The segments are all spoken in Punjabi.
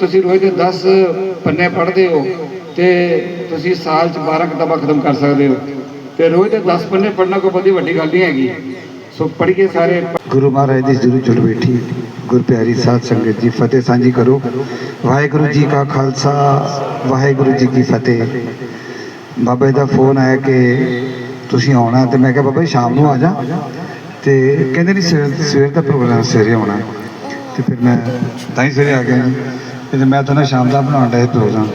ਤੁਸੀਂ ਰੋਜ਼ ਦੇ 10 ਪੰਨੇ ਪੜ੍ਹਦੇ ਹੋ ਤੇ ਤੁਸੀਂ ਸਾਲ ਚ 12 ਕਿਤਾਬਾਂ ਖਤਮ ਕਰ ਸਕਦੇ ਹੋ। ਤੇ ਰੋਜ਼ ਦੇ 10 ਪੰਨੇ ਪੜ੍ਹਨਾ ਕੋਈ ਬੜੀ ਵੱਡੀ ਗੱਲ ਨਹੀਂ ਹੈਗੀ। ਸੋ ਪੜ੍ਹੀਏ ਸਾਰੇ ਗੁਰੂ ਮਹਾਰਾਜ ਦੀ ਜੁਰੂ ਜੁੜ ਬੈਠੀ। ਗੁਰ ਪਿਆਰੀ ਸਾਧ ਸੰਗਤ ਜੀ, ਫਤਿਹ ਸਾਂਝੀ ਕਰੋ। ਵਾਹਿਗੁਰੂ ਜੀ ਕਾ ਖਾਲਸਾ, ਵਾਹਿਗੁਰੂ ਜੀ ਕੀ ਫਤਿਹ। ਬਾਬਾ ਜੀ ਦਾ ਫੋਨ ਆਇਆ ਕਿ ਤੁਸੀਂ ਆਉਣਾ ਤੇ ਮੈਂ ਕਿਹਾ, ਬਾਬਾ ਜੀ, ਸ਼ਾਮ ਨੂੰ ਆ ਜਾ। ਤੇ ਕਹਿੰਦੇ ਨਹੀਂ ਸਵੇਰ ਦਾ ਪ੍ਰੋਗਰਾਮ, ਸਵੇਰੇ ਆਉਣਾ। ਤੇ ਫਿਰ ਮੈਂ ਤਾਂ ਹੀ ਸਵੇਰੇ ਆ ਗਿਆ ਤੇ ਮੈਂ ਤੁਹਾਨੂੰ ਸ਼ਾਮ ਦਾ ਬਣਾਉਣ ਦਾ ਇਹ ਪ੍ਰੋਗਰਾਮ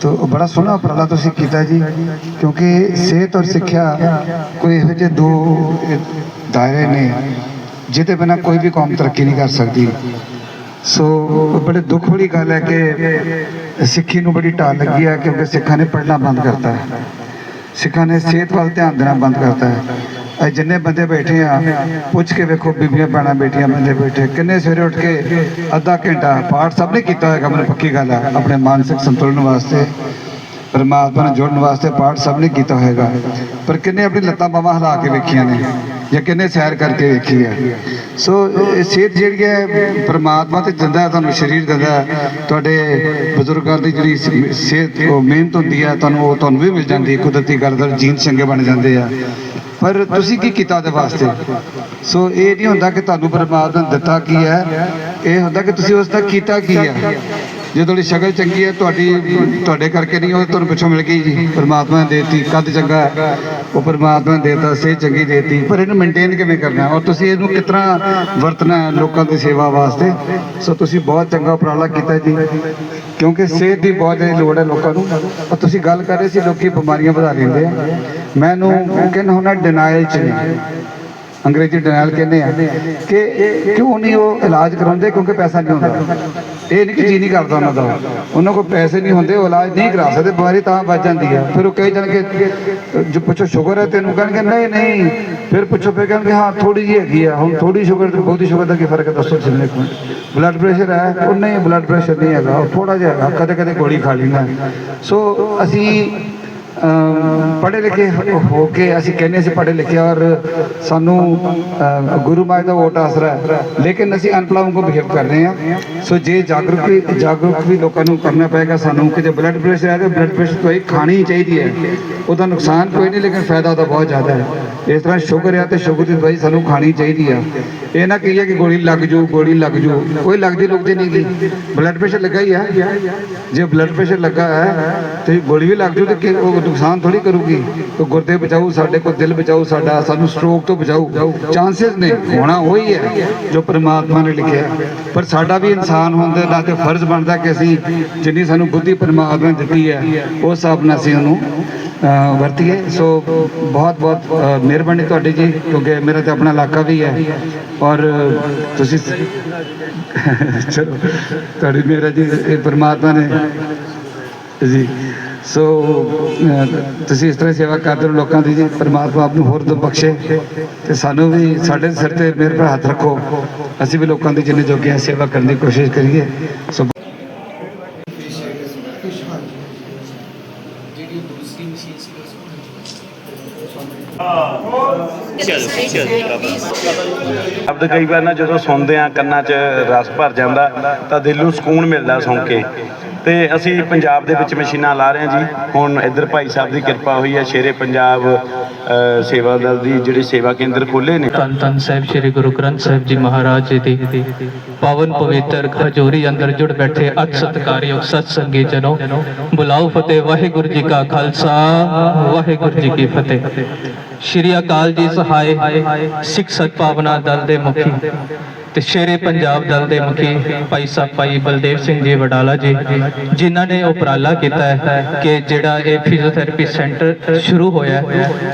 ਤੋ ਬੜਾ ਸੋਹਣਾ ਉਪਰਾਲਾ ਤੁਸੀਂ ਕੀਤਾ ਜੀ, ਕਿਉਂਕਿ ਸਿਹਤ ਔਰ ਸਿੱਖਿਆ ਕੋਈ ਇਹੋ ਜਿਹੇ ਦੋ ਦਾਇਰੇ ਨੇ, ਜਿਹਦੇ ਬਿਨਾ ਕੋਈ ਵੀ ਕੌਮ ਤਰੱਕੀ ਨਹੀਂ ਕਰ ਸਕਦੀ। ਸੋ ਬੜੇ ਦੁੱਖ ਵਾਲੀ ਗੱਲ ਹੈ ਕਿ ਸਿੱਖੀ ਨੂੰ ਬੜੀ ਢਾਲ ਲੱਗੀ ਹੈ, ਕਿਉਂਕਿ ਸਿੱਖਾਂ ਨੇ ਪੜ੍ਹਨਾ ਬੰਦ ਕਰਤਾ ਹੈ। ਸਿੱਖਾਂ ਨੇ ਸਿਹਤ ਵੱਲ ਧਿਆਨ ਦੇਣਾ ਬੰਦ ਕਰਤਾ ਹੈ। ਜਿੰਨੇ ਬੰਦੇ ਬੈਠੇ ਆ, ਪੁੱਛ ਕੇ ਵੇਖੋ ਬੀਬੀਆਂ ਭੈਣਾਂ ਬੇਟੀਆਂ ਬੰਦੇ ਬੈਠੇ। ਕਿੰਨੇ ਸਵੇਰੇ ਉੱਠ ਕੇ ਅੱਧਾ ਘੰਟਾ ਪਾਠ ਸਭ ਨੇ ਕੀਤਾ ਹੋਏਗਾ, ਮੈਨੂੰ ਪੱਕੀ ਗੱਲ ਹੈ ਆਪਣੇ ਮਾਨਸਿਕ ਸੰਤੁਲਨ ਵਾਸਤੇ, ਪਰਮਾਤਮਾ ਨੂੰ ਜੁੜਨ ਵਾਸਤੇ ਪਾਠ ਸਭ ਨੇ ਕੀਤਾ ਹੋਏਗਾ। ਪਰ ਕਿੰਨੇ ਆਪਣੀ ਲੱਤਾਂ ਬਾਹਾਂ ਹਿਲਾ ਕੇ ਵੇਖੀਆਂ ਨੇ, ਜਾਂ ਕਿੰਨੇ ਸੈਰ ਕਰਕੇ ਵੇਖੀ ਹੈ ਸੋ ਇਹ ਸਿਹਤ ਜਿਹੜੀ ਹੈ, ਪਰਮਾਤਮਾ ਤੇ ਦਿੰਦਾ ਤੁਹਾਨੂੰ ਸਰੀਰ ਦਿੰਦਾ ਤੁਹਾਡੇ ਬਜ਼ੁਰਗਾਂ ਦੀ ਜਿਹੜੀ ਸਿਹਤ, ਉਹ ਮਿਹਨਤ ਹੁੰਦੀ ਹੈ, ਤੁਹਾਨੂੰ ਉਹ ਤੁਹਾਨੂੰ ਵੀ ਮਿਲ ਜਾਂਦੀ ਹੈ। ਕੁਦਰਤੀ ਗੱਲ ਦਾ ਜੀਨ ਚੰਗੇ ਬਣ ਜਾਂਦੇ ਆ। ਪਰ ਤੁਸੀਂ ਕੀ ਕੀਤਾ ਉਹਦੇ ਵਾਸਤੇ? ਸੋ ਇਹ ਨਹੀਂ ਹੁੰਦਾ ਕਿ ਤੁਹਾਨੂੰ ਪਰਮਾਤਮਾ ਨੇ ਦਿੱਤਾ ਕੀ ਹੈ। ਇਹ ਹੁੰਦਾ ਕਿ ਤੁਸੀਂ ਉਸ ਦਾ ਕੀਤਾ ਕੀ ਹੈ। ਜੇ ਤੁਹਾਡੀ ਸ਼ਕਲ ਚੰਗੀ ਹੈ ਤੁਹਾਡੀ ਤੁਹਾਡੇ ਕਰਕੇ ਨਹੀਂ ਉਹ ਤੁਹਾਨੂੰ ਪਿੱਛੋਂ ਮਿਲ ਗਈ ਜੀ। ਪਰਮਾਤਮਾ ਨੇ ਦੇਤੀ ਕੱਦ ਚੰਗਾ ਉਹ ਪਰਮਾਤਮਾ ਨੇ ਦੇਤਾ ਸਿਹਤ ਚੰਗੀ ਦੇਤੀ। ਪਰ ਇਹਨੂੰ ਮੇਨਟੇਨ ਕਿਵੇਂ ਕਰਨਾ? ਔਰ ਤੁਸੀਂ ਇਹਨੂੰ ਕਿਸ ਤਰ੍ਹਾਂ ਵਰਤਣਾ ਲੋਕਾਂ ਦੀ ਸੇਵਾ ਵਾਸਤੇ? ਸੋ ਤੁਸੀਂ ਬਹੁਤ ਚੰਗਾ ਉਪਰਾਲਾ ਕੀਤਾ ਜੀ। ਕਿਉਂਕਿ ਸਿਹਤ ਦੀ ਬਹੁਤ ਜ਼ਿਆਦਾ ਲੋੜ ਹੈ ਲੋਕਾਂ ਨੂੰ। ਔਰ ਤੁਸੀਂ ਗੱਲ ਕਰ ਰਹੇ ਸੀ, ਲੋਕੀ ਬਿਮਾਰੀਆਂ ਵਧਾ ਲੈਂਦੇ ਆ। ਮੈਨੂੰ ਕਹਿੰਦਾ ਹੁੰਦਾ ਡਿਨਾਈਲ ਚ ਨਹੀਂ। ਅੰਗਰੇਜ਼ੀ ਡਿਨਾਈਲ ਕਹਿੰਦੇ ਆ ਕਿ ਕਿਉਂ ਨਹੀਂ ਉਹ ਇਲਾਜ ਕਰਾਉਂਦੇ? ਕਿਉਂਕਿ ਪੈਸਾ ਨਹੀਂ ਹੁੰਦਾ। ਇਹ ਨਹੀਂ ਕਿ ਜੀ ਨਹੀਂ ਕਰਦਾ ਉਹਨਾਂ ਦਾ। ਉਹਨਾਂ ਕੋਲ ਪੈਸੇ ਨਹੀਂ ਹੁੰਦੇ, ਉਹ ਇਲਾਜ ਨਹੀਂ ਕਰਾ ਸਕਦੇ, ਬਿਮਾਰੀ ਤਾਂ ਵੱਜ ਜਾਂਦੀ ਹੈ ਫਿਰ ਉਹ ਕਹੇ ਜਾਣਗੇ, ਜੋ ਪੁੱਛੋ ਸ਼ੂਗਰ ਹੈ ਤੈਨੂੰ, ਕਹਿਣਗੇ ਨਹੀਂ ਨਹੀਂ। ਫਿਰ ਪੁੱਛੋ, ਫਿਰ ਕਹਿਣਗੇ, ਹਾਂ ਥੋੜੀ ਜਿਹੀ ਹੈਗੀ ਆ। ਹੁਣ ਥੋੜੀ ਸ਼ੂਗਰ ਤੇ ਬਹੁਤੀ ਸ਼ੂਗਰ ਦਾ ਕੀ ਫ਼ਰਕ ਹੈ? ਦੱਸੋ ਤੁਸੀਂ ਮੈਨੂੰ ਬਲੱਡ ਪ੍ਰੈਸ਼ਰ ਹੈ ਉਹ ਨਹੀਂ ਬਲੱਡ ਪ੍ਰੈਸ਼ਰ ਨਹੀਂ ਹੈਗਾ, ਉਹ ਥੋੜਾ ਜਿਹਾ ਹੈਗਾ ਕਦੇ ਕਦੇ ਗੋਲੀ ਖਾ ਲੈਣਾ ਸੋ ਅਸੀਂ ਪੜ੍ਹੇ ਲਿਖੇ ਹੋ- ਕੇ ਅਸੀਂ ਕਹਿੰਦੇ ਅਸੀਂ ਪੜ੍ਹੇ ਲਿਖੇ ਔਰ ਸਾਨੂੰ ਗੁਰੂ ਮਾਈ ਦਾ ਵੋਟ ਆਸਰਾ ਹੈ। ਲੇਕਿਨ ਅਸੀਂ ਅਨਪੜ੍ਹਾਂ ਵਾਂਗੂ ਬਿਹੇਵ ਕਰ ਰਹੇ ਹਾਂ। ਸੋ ਜੇ ਜਾਗਰੂਕ ਜਾਗਰੂਕ ਵੀ ਲੋਕਾਂ ਨੂੰ ਕਰਨਾ ਪਏਗਾ ਸਾਨੂੰ, ਕਿ ਜੇ ਬਲੱਡ ਪ੍ਰੈਸ਼ਰ ਹੈ ਤਾਂ ਬਲੱਡ ਪ੍ਰੈਸ਼ਰ ਦਵਾਈ ਖਾਣੀ ਹੀ ਚਾਹੀਦੀ ਹੈ। ਉਹਦਾ ਨੁਕਸਾਨ ਕੋਈ ਨਹੀਂ, ਲੇਕਿਨ ਫਾਇਦਾ ਉਹਦਾ ਬਹੁਤ ਜ਼ਿਆਦਾ ਹੈ। ਇਸ ਤਰ੍ਹਾਂ ਸ਼ੂਗਰ ਹੈ ਤੇ ਸ਼ੂਗਰ ਦੀ ਦਵਾਈ ਸਾਨੂੰ ਖਾਣੀ ਚਾਹੀਦੀ ਆ ਇਹ ਨਾ ਕਹੀਏ ਕਿ ਗੋਲੀ ਲੱਗ ਜੂ, ਗੋਲੀ ਲੱਗ ਜੂ। ਕੋਈ ਲੱਗਦੀ ਲੁਕਦੀ ਨਹੀਂ ਗੀ। ਬਲੱਡ ਪ੍ਰੈਸ਼ਰ ਲੱਗਾ ਹੀ ਆ ਜੇ ਬਲੱਡ ਪ੍ਰੈਸ਼ਰ ਲੱਗਾ ਹੈ ਤੇ ਗੋਲੀ ਵੀ ਲੱਗ ਜੂ ਤੇ ਉਹ ਨੁਕਸਾਨ ਥੋੜੀ ਕਰੂਗੀ। ਉਹ ਗੁਰਦੇ ਬਚਾਊ, ਸਾਡੇ ਕੋਲ ਦਿਲ ਬਚਾਊ, ਸਾਡਾ ਸਾਨੂੰ ਸਟ੍ਰੋਕ ਤੋਂ ਬਚਾਊ। ਚਾਂਸਸ ਨੇ, ਹੋਣਾ ਉਹੀ ਹੈ ਜੋ ਪਰਮਾਤਮਾ ਨੇ ਲਿਖਿਆ। ਪਰ ਸਾਡਾ ਵੀ ਇਨਸਾਨ ਹੋਣ ਦੇ ਨਾਤੇ ਫਰਜ਼ ਬਣਦਾ ਕਿ ਅਸੀਂ ਜਿੰਨੀ ਸਾਨੂੰ ਬੁੱਧੀ ਪਰਮਾਤਮਾ ਨੇ ਦਿੱਤੀ ਹੈ ਉਸ ਹਿਸਾਬ ਨਾਲ ਅਸੀਂ ਉਹਨੂੰ ਵਰਤੀਏ। ਸੋ ਬਹੁਤ ਬਹੁਤ ਮਿਹਰਬਾਨੀ ਤੁਹਾਡੀ ਜੀ, ਕਿਉਂਕਿ ਮੇਰਾ ਤੇ ਆਪਣਾ ਇਲਾਕਾ ਵੀ ਹੈ। ਔਰ ਤੁਸੀਂ ਚਲੋ, ਤੁਹਾਡੀ ਮੇਰਾ ਜੀ, ਇਹ ਪਰਮਾਤਮਾ ਨੇ ਜੀ ਸੋ ਤੁਸੀਂ ਇਸ ਤਰ੍ਹਾਂ ਸੇਵਾ ਕਰਦੇ ਹੋ, ਲੋਕਾਂ ਦੀ ਜੀ, ਪਰਮਾਤਮਾ ਆਪ ਨੂੰ ਹੋਰ ਦੁੱਖ ਬਖਸ਼ੇ ਤੇ ਸਾਨੂੰ ਵੀ ਸਾਡੇ ਸਿਰ ਤੇ ਮੇਰੇ ਪਰ ਹੱਥ ਰੱਖੋ। ਅਸੀਂ ਵੀ ਲੋਕਾਂ ਦੀ ਜਿੰਨੇ ਜੋਗੇ ਹਾਂ ਸੇਵਾ ਕਰਨ ਦੀ ਕੋਸ਼ਿਸ਼ ਕਰੀਏ। ਸੋ ਸ਼ਬਦ ਕਈ ਵਾਰ ਨਾ ਜਦੋਂ ਸੁਣਦੇ ਆ ਕੰਨਾਂ 'ਚ ਰਸ ਭਰ ਜਾਂਦਾ, ਤਾਂ ਦਿਲ ਨੂੰ ਸਕੂਨ ਮਿਲਦਾ ਸੁਣ ਕੇ। ਤੇ ਅਸੀਂ ਪੰਜਾਬ ਦੇ ਵਿੱਚ ਮਸ਼ੀਨਾਂ ਲਾ ਰਹੇ ਹਾਂ ਜੀ। ਹੁਣ ਇੱਧਰ ਭਾਈ ਸਾਹਿਬ ਦੀ ਕਿਰਪਾ ਹੋਈ ਹੈ, ਸ਼ੇਰੇ ਪੰਜਾਬ ਸੇਵਾ ਦਲ ਦੀ ਜਿਹੜੇ ਸੇਵਾ ਕੇਂਦਰ ਖੋਲੇ ਨੇ। ਧੰਨ ਧੰਨ ਸਾਹਿਬ, ਸ੍ਰੀ ਗੁਰੂ ਗ੍ਰੰਥ ਸਾਹਿਬ ਜੀ ਮਹਾਰਾਜ ਜੀ ਦੀ। ਪਾਵਨ ਪਵਿੱਤਰ ਹਜ਼ੂਰੀ ਅੰਦਰ ਜੁੜ ਬੈਠੇ ਅਤ ਸਤਕਾਰਯੋਗ ਸਤ ਸੰਗੀ ਜਨੋ ਬੁਲਾਓ ਫਤਿਹ, ਵਾਹਿਗੁਰੂ ਜੀ ਕਾ ਖਾਲਸਾ, ਵਾਹਿਗੁਰੂ ਜੀ ਕੀ ਫਤਿਹ। ਸ਼੍ਰੀ ਅਕਾਲ ਜੀ ਸਹਾਇ ਸਿੱਖ ਸਤ ਭਾਵਨਾ ਦਲ ਦੇ ਮੁਖੀ। ਤੇ ਸ਼ੇਰੇ ਪੰਜਾਬ ਦਲ ਦੇ ਮੁਖੀ ਭਾਈ ਸਾਹਿਬ ਭਾਈ ਬਲਦੇਵ ਸਿੰਘ ਜੀ ਵਡਾਲਾ ਜੀ, ਜਿਨ੍ਹਾਂ ਨੇ ਉਪਰਾਲਾ ਕੀਤਾ ਹੈ ਕਿ ਜਿਹੜਾ ਇਹ ਫਿਜ਼ੀਓਥੈਰੇਪੀ ਸੈਂਟਰ ਸ਼ੁਰੂ ਹੋਇਆ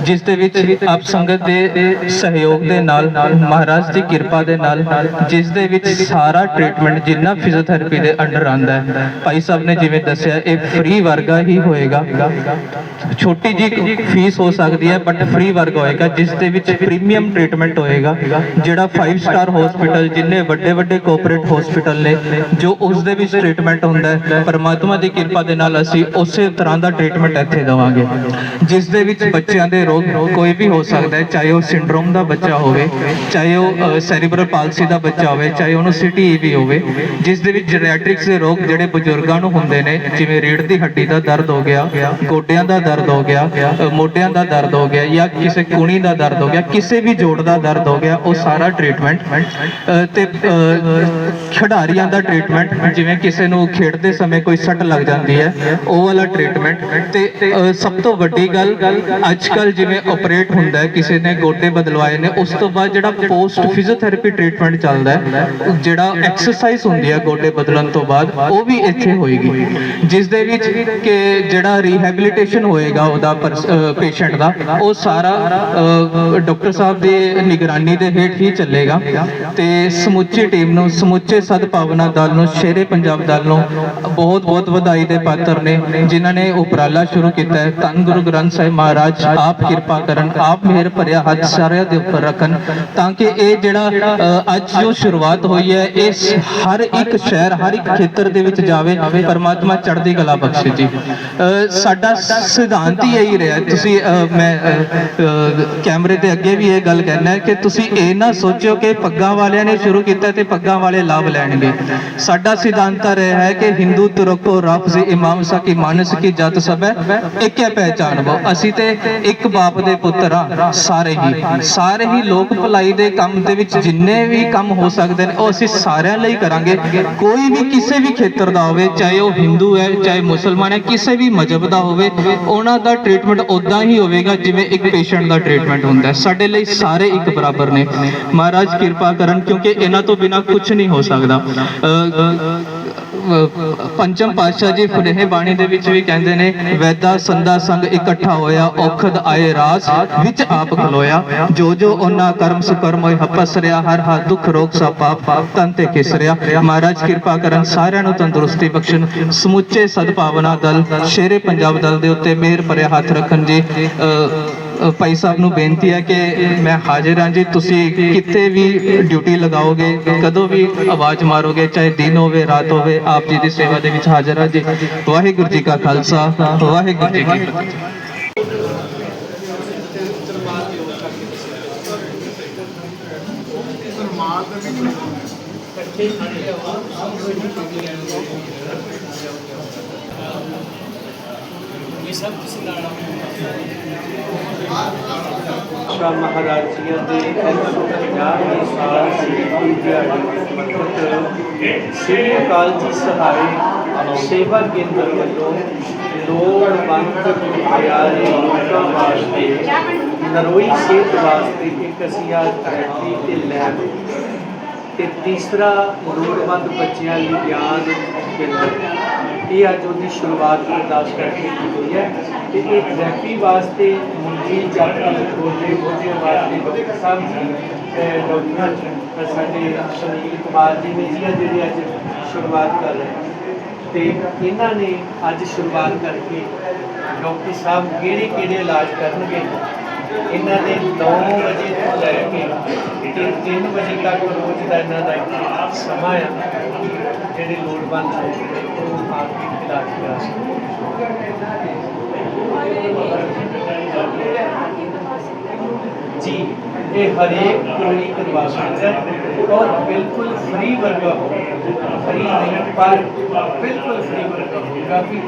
ਜਿਸ ਦੇ ਵਿੱਚ ਆਪ ਸੰਗਤ ਦੇ ਸਹਿਯੋਗ ਦੇ ਨਾਲ, ਮਹਾਰਾਜ ਦੀ ਕਿਰਪਾ ਦੇ ਨਾਲ, ਜਿਸ ਦੇ ਵਿੱਚ ਸਾਰਾ ਟ੍ਰੀਟਮੈਂਟ ਜਿੰਨਾ ਫਿਜ਼ੀਓਥੈਰੇਪੀ ਦੇ ਅੰਡਰ ਆਂਦਾ ਹੈ, ਭਾਈ ਸਾਹਿਬ ਨੇ ਜਿਵੇਂ ਦੱਸਿਆ, ਇਹ ਫ੍ਰੀ ਵਰਗਾ ਹੀ ਹੋਏਗਾ। ਛੋਟੀ ਜੀ ਫੀਸ ਹੋ ਸਕਦੀ ਹੈ ਬਟ ਫ੍ਰੀ ਵਰਗਾ ਹੋਏਗਾ, ਜਿਸ ਦੇ ਵਿੱਚ ਪ੍ਰੀਮੀਅਮ ਟ੍ਰੀਟਮੈਂਟ ਹੋਏਗਾ, ਜਿਹੜਾ 5 ਸਟਾਰ ਹਸਪੀਟਲ ਜਿੰਨੇ ਵੱਡੇ ਵੱਡੇ ਕੋਆਪਰੇਟ ਹਸਪੀਟਲ ਨੇ ਜੋ ਉਸ ਦੇ ਵਿੱਚ ਟ੍ਰੀਟਮੈਂਟ ਹੁੰਦਾ ਹੈ ਪਰਮਾਤਮਾ ਦੀ ਕਿਰਪਾ ਦੇ ਨਾਲ ਅਸੀਂ ਉਸੇ ਤਰ੍ਹਾਂ ਦਾ ਟ੍ਰੀਟਮੈਂਟ ਇੱਥੇ ਦੇਵਾਂਗੇ। ਜਿਸ ਦੇ ਵਿੱਚ ਬੱਚਿਆਂ ਦੇ ਰੋਗ ਕੋਈ ਵੀ ਹੋ ਸਕਦਾ ਹੈ ਚਾਹੇ ਉਹ ਸਿੰਡਰੋਮ ਦਾ ਬੱਚਾ ਹੋਵੇ ਚਾਹੇ ਉਹ ਸੈਰੀਬਰਲ ਪਾਲਸੀ ਦਾ ਬੱਚਾ ਹੋਵੇ ਚਾਹੇ ਉਹਨੂੰ ਸੀਟੀਈ ਹੋਵੇ ਜਿਸ ਦੇ ਵਿੱਚ ਜੈਰੀਆਟ੍ਰਿਕਸ ਦੇ ਰੋਗ ਜਿਹੜੇ ਬਜ਼ੁਰਗਾਂ ਨੂੰ ਹੁੰਦੇ ਨੇ ਜਿਵੇਂ ਰੀੜ੍ਹ ਦੀ ਹੱਡੀ ਦਾ ਦਰਦ ਹੋ ਗਿਆ ਗੋਡਿਆਂ ਦਾ ਦਰਦ ਹੋ ਗਿਆ ਅ, ਮੋਢਿਆਂ ਦਾ ਦਰਦ ਹੋ ਗਿਆ ਜਾਂ ਕਿਸੇ ਕੁਣੀ ਦਾ ਦਰਦ ਹੋ ਗਿਆ ਕਿਸੇ ਵੀ ਜੋੜ ਦਾ ਦਰਦ ਹੋ ਗਿਆ ਉਹ ਸਾਰਾ ਟ੍ਰੀਟਮੈਂਟ ਤੇ ਖਿਡਾਰੀਆਂ ਦਾ ਟ੍ਰੀਟਮੈਂਟ ਜਿਵੇਂ ਕਿਸੇ ਨੂੰ ਖੇਡਦੇ ਸਮੇਂ ਕੋਈ ਸੱਟ ਲੱਗ ਜਾਂਦੀ ਹੈ, ਉਹ ਵਾਲਾ ਟ੍ਰੀਟਮੈਂਟ ਤੇ ਸਭ ਤੋਂ ਵੱਡੀ ਗੱਲ ਅੱਜ ਕੱਲ ਜਿਵੇਂ ਆਪਰੇਟ ਹੁੰਦਾ ਹੈ, ਕਿਸੇ ਨੇ ਗੋਡੇ ਬਦਲਵਾਏ ਨੇ, ਉਸ ਤੋਂ ਬਾਅਦ ਜਿਹੜਾ ਪੋਸਟ ਫਿਜ਼ੀਓਥੈਰੇਪੀ ਟ੍ਰੀਟਮੈਂਟ ਚੱਲਦਾ ਹੈ, ਜਿਹੜਾ ਐਕਸਰਸਾਈਜ਼ ਹੁੰਦੀ ਹੈ ਗੋਡੇ ਬਦਲਣ ਤੋਂ ਬਾਅਦ, ਉਹ ਵੀ ਇੱਥੇ ਹੋਏਗੀ। ਜਿਸ ਦੇ ਵਿੱਚ ਕਿ ਜਿਹੜਾ ਰੀਹੈਬਿਲਿਟੇਸ਼ਨ ਹੋਏਗਾ ਉਹਦਾ ਪੇਸ਼ੈਂਟ ਦਾ, ਉਹ ਸਾਰਾ ਡਾਕਟਰ ਸਾਹਿਬ ਦੀ ਨਿਗਰਾਨੀ ਦੇ ਹੇਠ ਹੀ ਚੱਲੇਗਾ। ਤੇ ਸਮੁੱਚੀ ਟੀਮ ਨੂੰ, ਸਮੁੱਚੇ ਸਦਭਾਵਨਾ ਦਲ ਨੂੰ, ਸ਼ੇਰੇ ਪੰਜਾਬ ਦਲ ਨੂੰ ਬਹੁਤ ਬਹੁਤ ਵਧਾਈ ਦੇ ਪਾਤਰ ਨੇ, ਜਿਨ੍ਹਾਂ ਨੇ ਉਪਰਾਲਾ ਸ਼ੁਰੂ ਕੀਤਾ ਹੈ। ਧੰਨ ਗੁਰੂ ਗ੍ਰੰਥ ਸਾਹਿਬ ਮਹਾਰਾਜ, ਆਪ ਕਿਰਪਾ ਕਰਨ, ਆਪ ਮਿਹਰ ਭਰਿਆ ਹੱਥ ਸਾਰਿਆਂ ਦੇ ਉੱਪਰ ਰੱਖਣ, ਤਾਂ ਕਿ ਇਹ ਜਿਹੜਾ ਅੱਜ ਜੋ ਸ਼ੁਰੂਆਤ ਹੋਈ ਹੈ ਇਸ ਹਰ ਇੱਕ ਸ਼ਹਿਰ, ਹਰ ਇੱਕ ਖੇਤਰ ਦੇ ਵਿੱਚ ਜਾਵੇ। ਪਰਮਾਤਮਾ ਚੜ੍ਹਦੀ ਕਲਾ ਬਖਸ਼ੇ ਜੀ। ਸਾਡਾ ਸਿਧਾਂਤ ਹੀ ਇਹੀ ਰਿਹਾ। ਤੁਸੀਂ ਮੈਂ ਕੈਮਰੇ ਦੇ ਅੱਗੇ ਵੀ ਇਹ ਗੱਲ ਕਹਿਣਾ ਕਿ ਤੁਸੀਂ ਇਹ ਨਾ ਸੋਚਿਓ ਕਿ ਪੱਗਾਂ ਵਾਲਿਆਂ ਨੇ ਸ਼ੁਰੂ ਕੀਤਾ ਤੇ ਪੱਗਾਂ ਵਾਲੇ ਲਾਭ ਲੈਣਗੇ। ਸਾਡਾ ਸਿਧਾਂਤ ਰਿਹਾ ਹੈ ਕਿ ਹਿੰਦੂ ਤੁਰਕੋ ਰਫਜ਼ ਇਮਾਮ ਸਾ ਕੀ ਮਾਨਸ ਕੀ ਜਤ ਸਭ ਹੈ, ਇੱਕ ਪਹਿਚਾਨ ਵੋ। ਅਸੀਂ ਤੇ ਇੱਕ ਬਾਪ ਦੇ ਪੁੱਤਰ ਆ ਸਾਰੇ ਹੀ। ਸਾਰੇ ਹੀ ਲੋਕ ਭਲਾਈ ਦੇ ਕੰਮ ਦੇ ਵਿੱਚ ਜਿੰਨੇ ਵੀ ਕੰਮ ਹੋ ਸਕਦੇ ਨੇ, ਉਹ ਅਸੀਂ ਸਾਰਿਆਂ ਲਈ ਕਰਾਂਗੇ। ਕੋਈ ਵੀ ਕਿਸੇ ਵੀ ਖੇਤਰ ਦਾ ਹੋਵੇ, ਚਾਹੇ ਉਹ ਹਿੰਦੂ ਹੈ, ਚਾਹੇ ਮੁਸਲਮਾਨ ਹੈ, ਕਿਸੇ ਵੀ ਮਜ਼ਹਬ ਦਾ ਹੋਵੇ, ਉਹਨਾਂ ਦਾ ਟ੍ਰੀਟਮੈਂਟ ਉਦਾਂ ਹੀ ਹੋਵੇਗਾ ਜਿਵੇਂ ਇੱਕ ਪੇਸ਼ੈਂਟ ਦਾ ਟ੍ਰੀਟਮੈਂਟ ਹੁੰਦਾ ਸਾਡੇ ਲਈ ਸਾਰੇ ਇੱਕ ਬਰਾਬਰ ਨੇ। ਮਹਾਰਾਜ ਕਿਰਪਾ ਕਰਨ ਕਿਉਂ ਕਿਉਂਕਿ ਇਹਨਾਂ ਤੋਂ ਬਿਨਾ ਕੁਝ ਨਹੀਂ ਹੋ ਸਕਦਾ। ਪੰਚਮ ਪਾਤਸ਼ਾਹ ਜੀ ਫੁਰੇਹ ਬਾਣੀ ਦੇ ਵਿੱਚ ਵੀ ਕਹਿੰਦੇ ਨੇ, ਵੈਦਾ ਸੰਦਾ ਸੰਗ ਇਕੱਠਾ ਹੋਇਆ, ਔਖਦ ਆਏ ਰਾਸ ਵਿੱਚ ਆਪ ਖਲੋਇਆ। ਜੋ ਜੋ ਉਹਨਾਂ ਕਰਮ ਸੁਕਰਮ ਹੋਏ ਹਪਸ ਰਿਆ ਹਰ ਹਰ ਦੁੱਖ ਰੋਗ ਸਭ ਪਾਪ ਪਾਪ ਤਨ ਤੇ ਖਿਸਰਿਆ ਮਹਾਰਾਜ ਕਿਰਪਾ ਕਰਨ ਸਾਰਿਆਂ ਨੂੰ ਤੰਦਰੁਸਤੀ ਬਖਸ਼ਣ। ਸਮੁੱਚੇ ਸਦਭਾਵਨਾ ਦਲ, ਸ਼ੇਰੇ ਪੰਜਾਬ ਦਲ ਦੇ ਉੱਤੇ ਮਿਹਰ ਭਰਿਆ ਹੱਥ ਰੱਖਣ ਜੀ। ਭਾਈ ਸਾਹਿਬ ਨੂੰ ਬੇਨਤੀ ਹੈ ਕਿ ਮੈਂ ਹਾਜ਼ਰ ਹਾਂ ਜੀ। ਤੁਸੀਂ ਕਿਤੇ ਵੀ ਡਿਊਟੀ ਲਗਾਓਗੇ, ਕਦੋਂ ਵੀ ਆਵਾਜ਼ ਮਾਰੋਗੇ, ਚਾਹੇ ਦਿਨ ਹੋਵੇ, ਰਾਤ ਹੋਵੇ, ਆਪ ਜੀ ਦੀ ਸੇਵਾ ਦੇ ਵਿੱਚ ਹਾਜ਼ਰ ਹਾਂ ਜੀ। ਵਾਹਿਗੁਰੂ ਜੀ ਕਾ ਖਾਲਸਾ, ਵਾਹਿਗੁਰੂ ਜੀ ਕੀ ਫਤਿਹ। ਸ਼ਾਹ ਮਹਾਰਾਜ ਜੀ ਦੇ 150 ਸਾਲ ਸੇਵਾ ਦਿਹਾੜੇ ਸਮਰਪਿਤ ਸ੍ਰੀ ਅਕਾਲ ਜੀ ਸਹਾਰੇ ਸੇਵਾ ਕੇਂਦਰ ਵੱਲੋਂ ਲੋੜਵੰਦ ਪਿਆਰੇ ਲੋਕਾਂ ਵਾਸਤੇ ਨਰੋਈ ਸਿਹਤ ਵਾਸਤੇ ਇੱਕ ਅਸੀਂ ਆ ਥੈਰੇਪੀ ਤੇ ਲੈਬ ਤੇ ਤੀਸਰਾ ਲੋੜਵੰਦ ਬੱਚਿਆਂ ਲਈ ਗਿਆਨ ਕੇਂਦਰ ਇਹ ਅੱਜ ਉਹਦੀ ਸ਼ੁਰੂਆਤ ਅਰਦਾਸ ਕਰਕੇ ਕੀਤੀ ਹੋਈ ਹੈ ਤੇ ਇਹ ਥੈਰੇਪੀ ਵਾਸਤੇ ਮੁੰਡੀ ਜਾਤੀ ਗੋਡੇ ਗੋਡੇ ਵਾਸਤੇ ਡਾਕਟਰ ਸਾਹਿਬ ਜੀ ਡਾਕਟਰ ਸਾਡੇ ਸੁਨੀਲ ਕੁਮਾਰ ਜੀ ਨੇ ਜੀ ਆ ਜਿਹੜੇ ਅੱਜ ਸ਼ੁਰੂਆਤ ਕਰ ਰਹੇ ਹਨ। ਤੇ ਇਹਨਾਂ ਨੇ ਅੱਜ ਸ਼ੁਰੂਆਤ ਕਰਕੇ ਡਾਕਟਰ ਸਾਹਿਬ ਕਿਹੜੇ ਕਿਹੜੇ ਇਲਾਜ ਕਰਨਗੇ ਇਹਨਾਂ ਦੇ 9 ਵਜੇ ਤੋਂ ਲੈ ਕੇ ਤੇ 3 ਵਜੇ ਤੱਕ ਰੋਜ਼ ਦਾ ਇਹਨਾਂ ਦਾ ਇੱਕ ਸਮਾਂ ਆ, ਜਿਹੜੇ ਲੋੜਵੰਦ ਨੇ, ਉਹ ਆ ਕੇ ਇਲਾਜ ਸਕਦੇ ਜੀ, ਇਹ ਹਰੇਕ ਕੋਈ ਕਰਵਾ ਸਕਦਾ ਹੈ ਔਰ ਬਿਲਕੁਲ ਫ੍ਰੀ ਵਰਗਾ ਹੋਗਾ ਫ੍ਰੀ ਨਹੀਂ, ਪਰ ਬਿਲਕੁਲ ਫ੍ਰੀ ਵਰਗਾ ਹੋਗਾ ਕਿ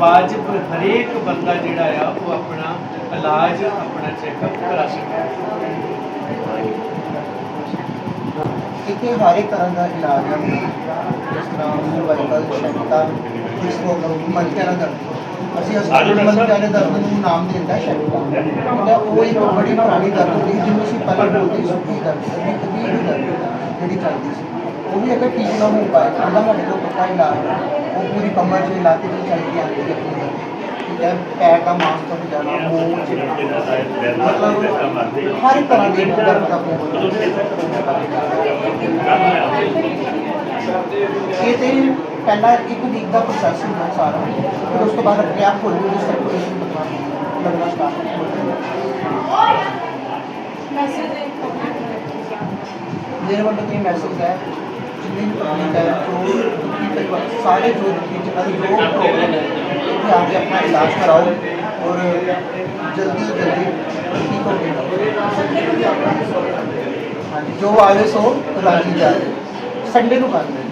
ਵਾਜਬ ਹਰੇਕ ਬੰਦਾ ਜਿਹੜਾ ਆ, ਉਹ ਆਪਣਾ ਇਲਾਜ, ਆਪਣਾ ਚੈੱਕਅਪ ਕਰਾ ਸਕਦਾ ਇੱਥੇ ਹਰ ਇੱਕ ਤਰ੍ਹਾਂ ਦਾ ਇਲਾਜ ਹੈ ਜਿਸ ਤਰ੍ਹਾਂ ਸਰਵਾਈਕਲ ਸ਼ੈਕਤਾ ਜਿਸ ਕੋ ਮਲਕਿਆਣਾ ਦਰਦ ਅਸੀਂ ਹਸਪਤਾਲ ਮਲਕਿਆਣਾ ਦਰਦ ਨੂੰ ਨਾਮ ਦਿੰਦਾ ਠੀਕ ਹੈ ਉਹ ਇੱਕ ਬੜੀ ਪੁਰਾਣੀ ਦਰਦ ਹੁੰਦੀ ਸੀ ਜਿਹਨੂੰ ਅਸੀਂ ਪਹਿਲਾਂ ਬੋਲਦੇ ਸੀ ਸੁੱਕੀ ਦਰਦ ਕਦੀ ਕਦੀ ਵੀ ਦਰਦ ਜਿਹੜੀ ਚੱਲਦੀ ਸੀ। ਉਹ ਵੀ ਅਗਰ ਠੀਕ ਨਾ ਹੋ ਪਾਏ ਉਹਦਾ ਸਾਡੇ ਕੋਲ ਇਲਾਜ ਹੈ ਉਹ ਪੂਰੀ ਕਮਰ 'ਚ ਇਲਾਜ ਤੇ ਚੱਲਦੀ ਆਉਂਦੀ ਹੈ ਹੈ ਪੈਰ ਦਾ ਮਾਸ ਤੋਂ ਜਾਣਾ ਮੂੰਹ ਮਤਲਬ ਹਰ ਤਰ੍ਹਾਂ ਦੀ ਦਰਦ ਦਾ ਇਹ ਤੇ ਪਹਿਲਾਂ ਇੱਕ ਵੀਕ ਦਾ ਪ੍ਰੋਸੈਸ ਹੁੰਦਾ ਸਾਰਾ ਫਿਰ ਉਸ ਤੋਂ ਬਾਅਦ ਆਪਣੇ ਆਪ ਹੌਲੀ ਹੌਲੀ ਸਰਕੂਲੇਸ਼ਨ ਲੱਗਣਾ ਲੱਗਣਾ ਸਟਾਰਟ ਹੋ ਜਾਂਦਾ ਮੇਰੇ ਵੱਲੋਂ ਤਾਂ ਇਹ ਮੈਸੇਜ ਹੈ ਜਿੰਨੀ ਵੀ ਪਬਲਿਕ ਹੈ ਜੋ ਦੁਖੀ ਪਰਿਵਾਰ ਸਾਰੇ ਜੋ ਦੁਖੀ ਜਿਨ੍ਹਾਂ ਦੀ ਜੋ ਪ੍ਰੋਬਲਮ ਹੈ ਇੱਥੇ ਆ ਕੇ ਆਪਣਾ ਇਲਾਜ ਕਰਾਓ ਔਰ ਜਲਦੀ ਜਲਦੀ ਠੀਕ ਹੋ ਜਾਏਗਾ ਹਾਂਜੀ ਜੋ ਆਵੇ ਸੋ ਰਾਜੀ ਜਾਏ ਸੰਡੇ ਨੂੰ ਕਰ ਲੈਂਦੇ